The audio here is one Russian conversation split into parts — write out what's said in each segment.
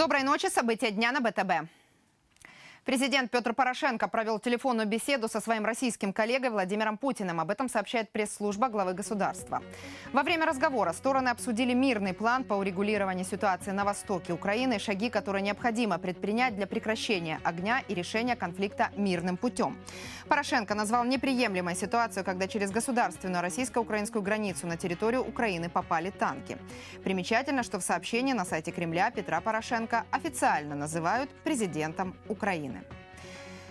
Доброй ночи. События дня на БТБ. Президент Петр Порошенко провел телефонную беседу со своим российским коллегой Владимиром Путиным. Об этом сообщает пресс-служба главы государства. Во время разговора стороны обсудили мирный план по урегулированию ситуации на востоке Украины, шаги, которые необходимо предпринять для прекращения огня и решения конфликта мирным путем. Порошенко назвал неприемлемой ситуацию, когда через государственную российско-украинскую границу на территорию Украины попали танки. Примечательно, что в сообщении на сайте Кремля Петра Порошенко официально называют президентом Украины.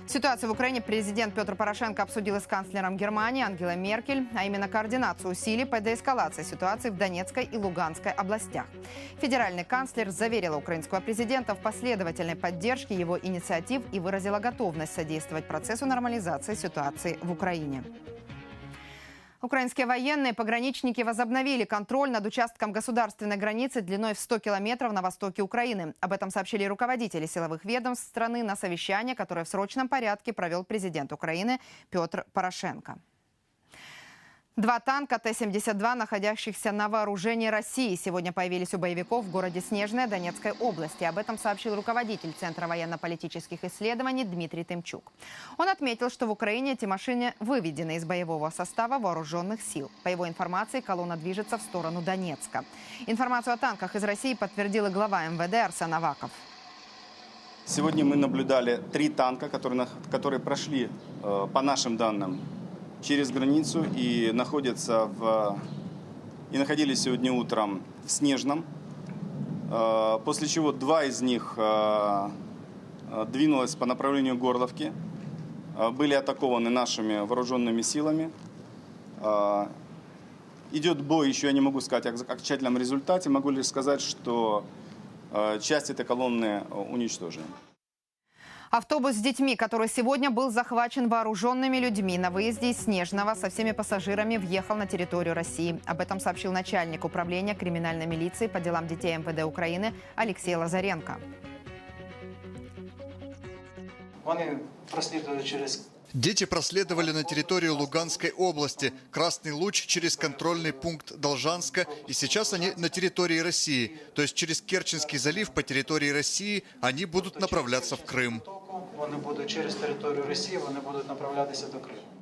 Ситуацию в Украине президент Петр Порошенко обсудил с канцлером Германии Ангелой Меркель, а именно координацию усилий по деэскалации ситуации в Донецкой и Луганской областях. Федеральный канцлер заверил украинского президента в последовательной поддержке его инициатив и выразила готовность содействовать процессу нормализации ситуации в Украине. Украинские военные пограничники возобновили контроль над участком государственной границы длиной в 100 километров на востоке Украины. Об этом сообщили руководители силовых ведомств страны на совещании, которое в срочном порядке провел президент Украины Петр Порошенко. Два танка Т-72, находящихся на вооружении России, сегодня появились у боевиков в городе Снежная Донецкой области. Об этом сообщил руководитель Центра военно-политических исследований Дмитрий Тымчук. Он отметил, что в Украине эти машины выведены из боевого состава вооруженных сил. По его информации, колонна движется в сторону Донецка. Информацию о танках из России подтвердил и глава МВД Арсен Аваков. Сегодня мы наблюдали три танка, которые, которые прошли, э, по нашим данным, через границу и находятся в и находились сегодня утром в Снежном. Э, после чего два из них э, э, двинулось по направлению Горловки, были атакованы нашими вооруженными силами. Идет бой, еще я не могу сказать о окончательном результате, могу лишь сказать, что часть этой колонны уничтожена. Автобус с детьми, который сегодня был захвачен вооруженными людьми на выезде из Снежного со всеми пассажирами въехал на территорию России. Об этом сообщил начальник управления криминальной милиции по делам детей МВД Украины Алексей Лазаренко. Они проследовали через Дети проследовали на территорию Луганской области, Красный Луч через контрольный пункт Должанска, и сейчас они на территории России, то есть через Керченский залив по территории России они будут направляться в Крым. Вони будуть через территорию России, вони будут направляться до Крыма.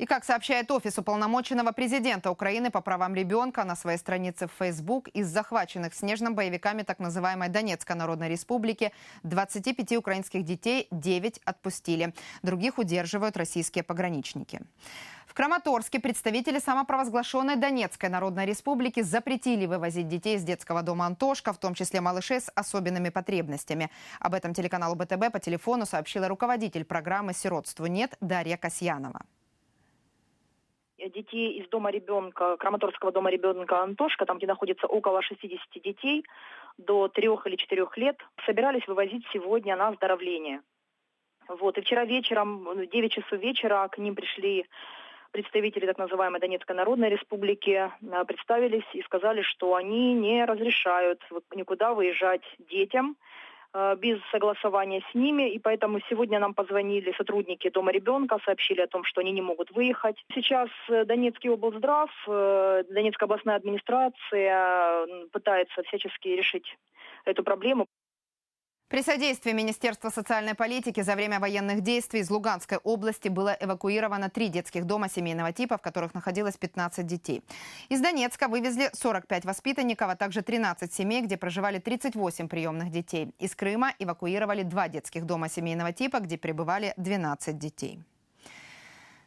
И как сообщает Офис уполномоченного президента Украины по правам ребенка на своей странице в Facebook, из захваченных снежным боевиками так называемой Донецкой Народной Республики 25 украинских детей 9 отпустили. Других удерживают российские пограничники. В Краматорске представители самопровозглашенной Донецкой Народной Республики запретили вывозить детей из детского дома «Антошка», в том числе малышей с особенными потребностями. Об этом телеканалу БТБ по телефону сообщила руководитель программы «Сиротству нет» Дарья Касьянова детей из дома ребенка, Краматорского дома ребенка Антошка, там, где находится около 60 детей, до трех или четырех лет, собирались вывозить сегодня на оздоровление. Вот, и вчера вечером, в 9 часов вечера, к ним пришли представители так называемой Донецкой Народной Республики, а, представились и сказали, что они не разрешают никуда выезжать детям, Э, без согласования с ними, и поэтому сегодня нам позвонили сотрудники Дома ребенка, сообщили о том, что они не могут выехать. Сейчас э, Донецкий облздрав, э, Донецкая областная администрация пытается всячески решить эту проблему. При содействии Министерства социальной политики за время военных действий из Луганской области было эвакуировано три детских дома семейного типа, в которых находилось 15 детей. Из Донецка вывезли 45 воспитанников, а также 13 семей, где проживали 38 приемных детей. Из Крыма эвакуировали два детских дома семейного типа, где пребывали 12 детей.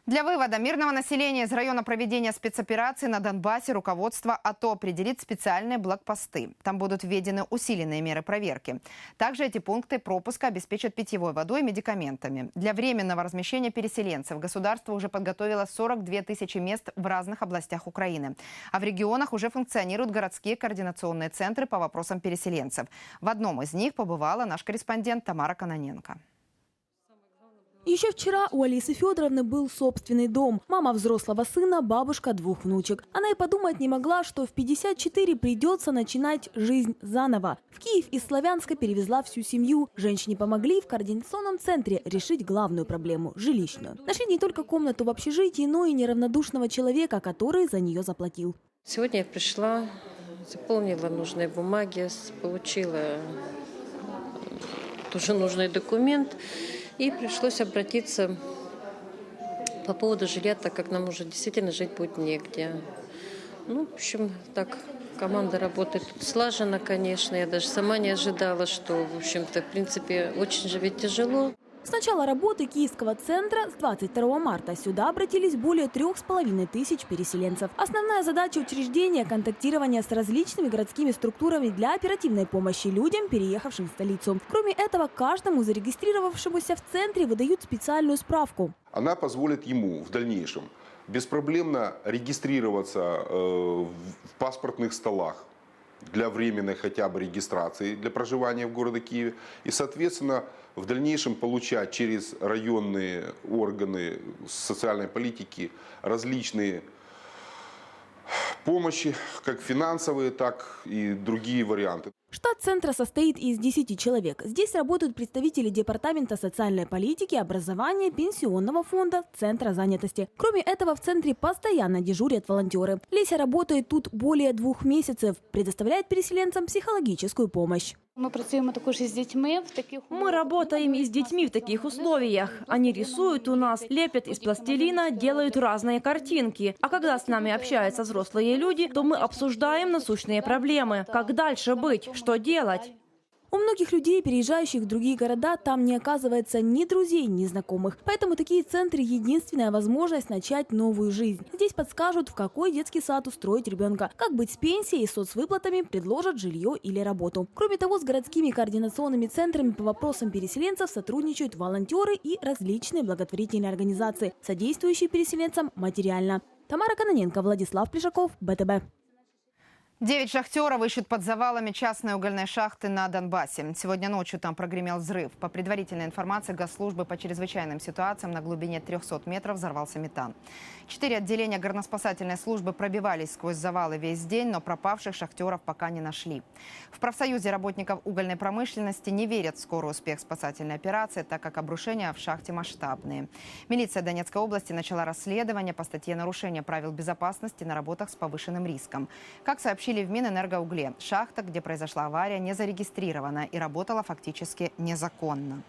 Для вывода мирного населения из района проведения спецоперации на Донбассе руководство АТО определит специальные блокпосты. Там будут введены усиленные меры проверки. Также эти пункты пропуска обеспечат питьевой водой и медикаментами. Для временного размещения переселенцев государство уже подготовило 42 тысячи мест в разных областях Украины. А в регионах уже функционируют городские координационные центры по вопросам переселенцев. В одном из них побывала наш корреспондент Тамара Каноненко. Еще вчера у Алисы Федоровны был собственный дом. Мама взрослого сына, бабушка двух внучек. Она и подумать не могла, что в 54 придется начинать жизнь заново. В Киев из Славянска перевезла всю семью. Женщине помогли в координационном центре решить главную проблему – жилищную. Нашли не только комнату в общежитии, но и неравнодушного человека, который за нее заплатил. Сегодня я пришла, заполнила нужные бумаги, получила тоже нужный документ. И пришлось обратиться по поводу жилья, так как нам уже действительно жить будет негде. Ну, в общем, так, команда работает слаженно, конечно. Я даже сама не ожидала, что, в общем-то, в принципе, очень же ведь тяжело. С начала работы Киевского центра с 22 марта сюда обратились более трех с половиной тысяч переселенцев. Основная задача учреждения – контактирование с различными городскими структурами для оперативной помощи людям, переехавшим в столицу. Кроме этого, каждому зарегистрировавшемуся в центре выдают специальную справку. Она позволит ему в дальнейшем беспроблемно регистрироваться э, в паспортных столах для временной хотя бы регистрации для проживания в городе Киеве. И, соответственно, в дальнейшем получать через районные органы социальной политики различные помощи, как финансовые, так и другие варианты. Штат центра состоит из 10 человек. Здесь работают представители Департамента социальной политики, образования, пенсионного фонда, Центра занятости. Кроме этого, в центре постоянно дежурят волонтеры. Леся работает тут более двух месяцев, предоставляет переселенцам психологическую помощь. Ми працюємо також із дітьми в таких Мы работаем и с детьми в таких условиях. Они рисуют у нас, лепят из пластилина, делают разные картинки. А когда с нами общаются взрослые люди, то мы обсуждаем насущные проблемы. Как дальше быть? Что делать? У многих людей, переезжающих в другие города, там не оказывается ни друзей, ни знакомых. Поэтому такие центры – единственная возможность начать новую жизнь. Здесь подскажут, в какой детский сад устроить ребенка, как быть с пенсией и соцвыплатами, предложат жилье или работу. Кроме того, с городскими координационными центрами по вопросам переселенцев сотрудничают волонтеры и различные благотворительные организации, содействующие переселенцам материально. Тамара Каноненко, Владислав Плешаков, БТБ. Девять шахтеров ищут под завалами частной угольной шахты на Донбассе. Сегодня ночью там прогремел взрыв. По предварительной информации Госслужбы по чрезвычайным ситуациям на глубине 300 метров взорвался метан. Четыре отделения горноспасательной службы пробивались сквозь завалы весь день, но пропавших шахтеров пока не нашли. В профсоюзе работников угольной промышленности не верят в скорый успех спасательной операции, так как обрушения в шахте масштабные. Милиция Донецкой области начала расследование по статье «Нарушение правил безопасности на работах с повышенным риском». Как сообщили в Минэнергоугле, шахта, где произошла авария, не зарегистрирована и работала фактически незаконно.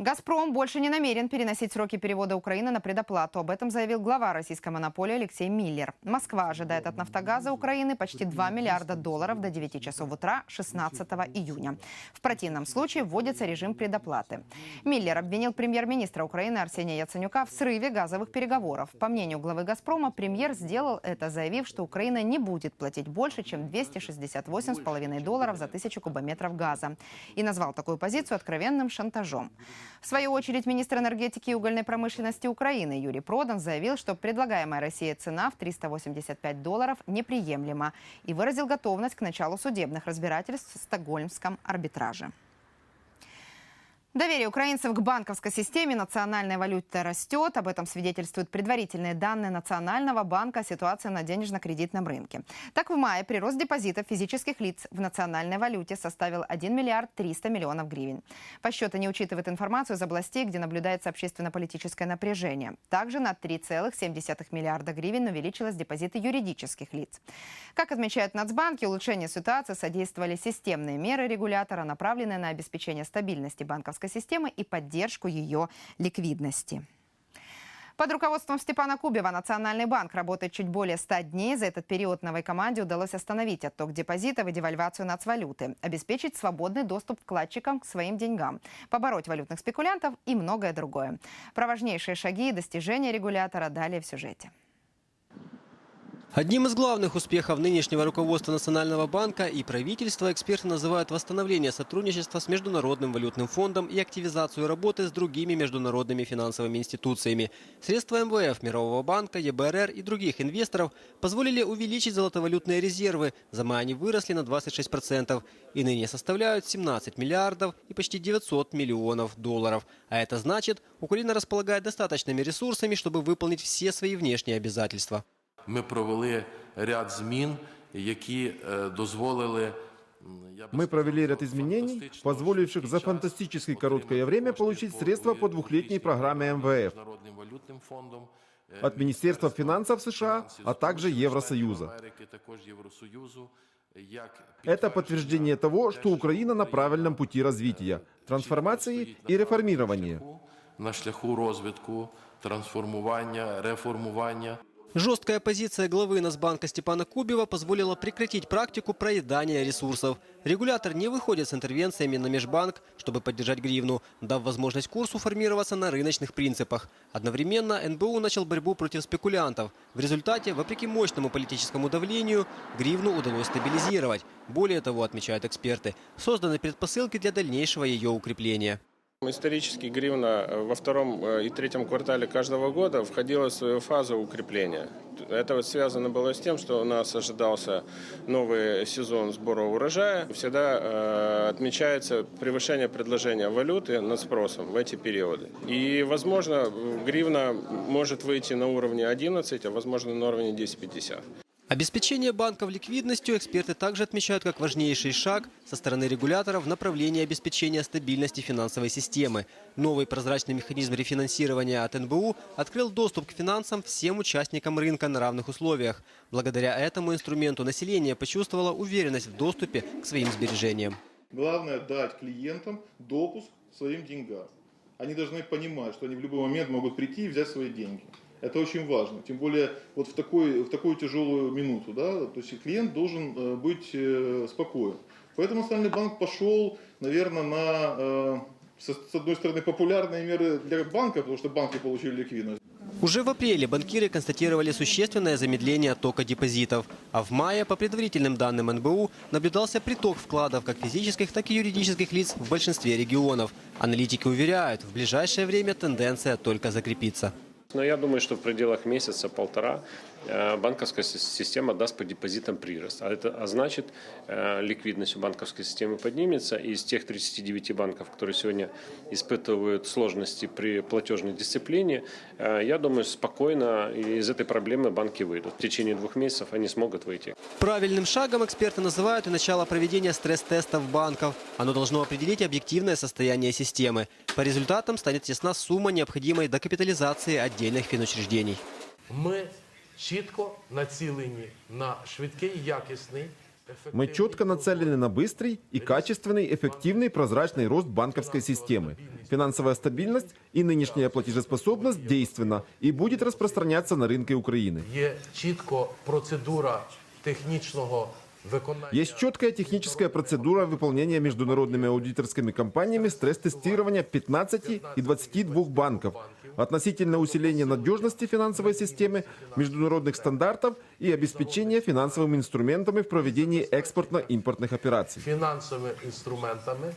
«Газпром» больше не намерен переносить сроки перевода Украины на предоплату. Об этом заявил глава российской монополии Алексей Миллер. Москва ожидает от «Нафтогаза» Украины почти 2 миллиарда долларов до 9 часов утра 16 июня. В противном случае вводится режим предоплаты. Миллер обвинил премьер-министра Украины Арсения Яценюка в срыве газовых переговоров. По мнению главы «Газпрома», премьер сделал это, заявив, что Украина не будет платить больше, чем 268,5 долларов за тысячу кубометров газа. И назвал такую позицию откровенным шантажом. В свою очередь, министр энергетики и угольной промышленности Украины Юрий Продан заявил, что предлагаемая России цена в 385 долларов неприемлема и выразил готовность к началу судебных разбирательств в стокгольмском арбитраже. Доверие украинцев к банковской системе национальной валюты растет. Об этом свидетельствуют предварительные данные Национального банка о ситуации на денежно-кредитном рынке. Так, в мае прирост депозитов физических лиц в национальной валюте составил 1 миллиард 300 миллионов гривен. Подсчеты не учитывают информацию из областей, где наблюдается общественно-политическое напряжение. Также на 3,7 миллиарда гривен увеличилось депозиты юридических лиц. Как отмечают Нацбанки, улучшению ситуации содействовали системные меры регулятора, направленные на обеспечение стабильности банковской системы и поддержку ее ликвидности. Под руководством Степана Кубева Национальный банк работает чуть более 100 дней. За этот период новой команде удалось остановить отток депозитов и девальвацию нацвалюты, обеспечить свободный доступ вкладчикам к своим деньгам, побороть валютных спекулянтов и многое другое. Про важнейшие шаги и достижения регулятора далее в сюжете. Одним из главных успехов нынешнего руководства Национального банка и правительства эксперты называют восстановление сотрудничества с Международным валютным фондом и активизацию работы с другими международными финансовыми институциями. Средства МВФ, Мирового банка, ЕБРР и других инвесторов позволили увеличить золотовалютные резервы. За май они выросли на 26% и ныне составляют 17 миллиардов и почти 900 миллионов долларов. А это значит, Украина располагает достаточными ресурсами, чтобы выполнить все свои внешние обязательства. Ми провели ряд змін, які е, дозволили Мы провели ряд изменений, позволивших за фантастически короткое время получить средства по двухлетней программе МВФ от Министерства финансов США, а также Евросоюза. Это подтверждение того, что Украина на правильном пути развития, трансформации и реформирования. на шляху розвитку, трансформування, реформування. Жесткая позиция главы Нацбанка Степана Кубева позволила прекратить практику проедания ресурсов. Регулятор не выходит с интервенциями на межбанк, чтобы поддержать гривну, дав возможность курсу формироваться на рыночных принципах. Одновременно НБУ начал борьбу против спекулянтов. В результате, вопреки мощному политическому давлению, гривну удалось стабилизировать. Более того, отмечают эксперты, созданы предпосылки для дальнейшего ее укрепления. Исторически гривна э, во втором э, и третьем квартале каждого года входила в свою фазу укрепления. Это связано было с тем, что у нас ожидался новый сезон сбора урожая. Всегда э, отмечается превышение предложения валюты над спросом в эти периоды. И, возможно, гривна может выйти на уровне 11, а возможно на уровне 10,50. Обеспечение банков ликвидностью эксперты также отмечают как важнейший шаг со стороны регулятора в направлении обеспечения стабильности финансовой системы. Новый прозрачный механизм рефинансирования от НБУ открыл доступ к финансам всем участникам рынка на равных условиях. Благодаря этому инструменту население почувствовало уверенность в доступе к своим сбережениям. Главное дать клиентам допуск к своим деньгам. Они должны понимать, что они в любой момент могут прийти и взять свои деньги. Это очень важно. Тем более вот в, такой, в такую тяжелую минуту. Да? То есть клиент должен э, быть э, спокоен. Поэтому Национальный банк пошел, наверное, на, э, с одной стороны, популярные меры для банка, потому что банки получили ликвидность. Уже в апреле банкиры констатировали существенное замедление тока депозитов. А в мае, по предварительным данным НБУ, наблюдался приток вкладов как физических, так и юридических лиц в большинстве регионов. Аналитики уверяют, в ближайшее время тенденция только закрепится. Но я думаю, что в пределах месяца-полтора банковская си- система даст по депозитам прирост. А, это, а значит, э, ликвидность у банковской системы поднимется. И из тех 39 банков, которые сегодня испытывают сложности при платежной дисциплине, э, я думаю, спокойно из этой проблемы банки выйдут. В течение двух месяцев они смогут выйти. Правильным шагом эксперты называют и начало проведения стресс-тестов банков. Оно должно определить объективное состояние системы. По результатам станет ясна сумма необходимой докапитализации отдельных финучреждений. Ми чітко націлені на швидкий, якісний, Мы четко нацелены на быстрый и качественный, эффективный, прозрачный рост банковской системы. Финансовая стабильность и нынешняя платежеспособность действенна и будет распространяться на рынке Украины. є чітко процедура технічного виконання. Есть четкая техническая процедура выполнения международными аудиторскими компаниями стресс-тестирования 15 и 22 банков относительно усиления надежности финансовой системы, международных стандартов и обеспечения финансовыми инструментами в проведении экспортно-импортных операций. фінансовими інструментами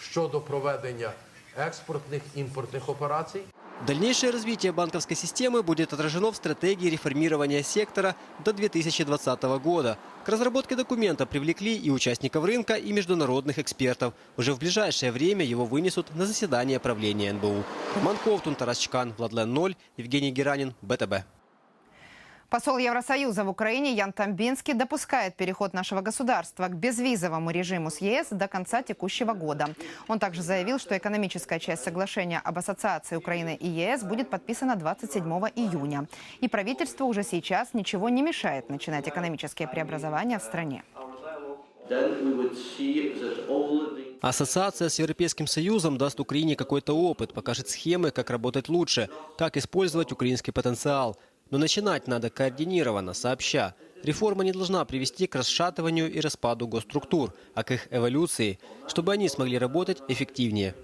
щодо проведення експортних імпортних операцій. Дальнейшее развитие банковской системы будет отражено в стратегии реформирования сектора до 2020 года. К разработке документа привлекли и участников рынка, и международных экспертов. Уже в ближайшее время его вынесут на заседание правления НБУ. Роман Ковтун, Тарас Чкан, Владлен Ноль, Евгений Геранин, БТБ. Посол Евросоюза в Украине Ян Тамбинский допускает переход нашего государства к безвизовому режиму с ЕС до конца текущего года. Он также заявил, что экономическая часть соглашения об ассоциации Украины и ЕС будет подписана 27 июня. И правительству уже сейчас ничего не мешает начинать экономические преобразования в стране. Ассоциация с Европейским Союзом даст Украине какой-то опыт, покажет схемы, как работать лучше, как использовать украинский потенциал. Но начинать надо координированно, сообща. Реформа не должна привести к расшатыванию и распаду госструктур, а к их эволюции, чтобы они смогли работать эффективнее.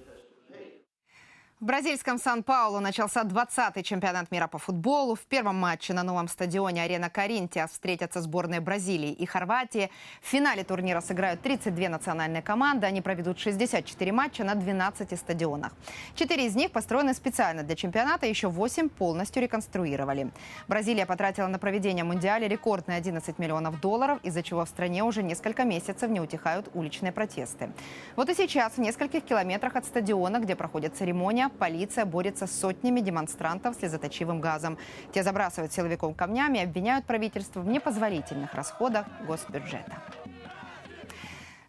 В бразильском Сан-Паулу начался 20-й чемпионат мира по футболу. В первом матче на новом стадионе «Арена Коринтиас» встретятся сборные Бразилии и Хорватии. В финале турнира сыграют 32 национальные команды. Они проведут 64 матча на 12 стадионах. Четыре из них построены специально для чемпионата, еще 8 полностью реконструировали. Бразилия потратила на проведение Мундиаля рекордные 11 миллионов долларов, из-за чего в стране уже несколько месяцев не утихают уличные протесты. Вот и сейчас в нескольких километрах от стадиона, где проходит церемония, полиция борется с сотнями демонстрантов слезоточивым газом. Те забрасывают силовиков камнями и обвиняют правительство в непозволительных расходах госбюджета.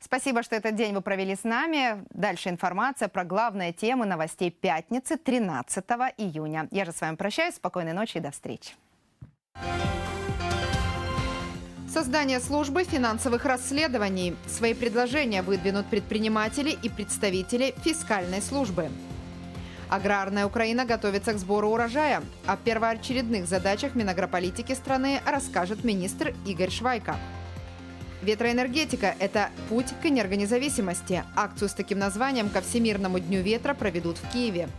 Спасибо, что этот день вы провели с нами. Дальше информация про главные темы новостей пятницы 13 июня. Я же с вами прощаюсь. Спокойной ночи и до встречи. Создание службы финансовых расследований. Свои предложения выдвинут предприниматели и представители фискальной службы. Аграрная Украина готовится к сбору урожая. О первоочередных задачах Минагрополитики страны расскажет министр Игорь Швайка. Ветроэнергетика – это путь к энергонезависимости. Акцию с таким названием ко Всемирному дню ветра проведут в Киеве.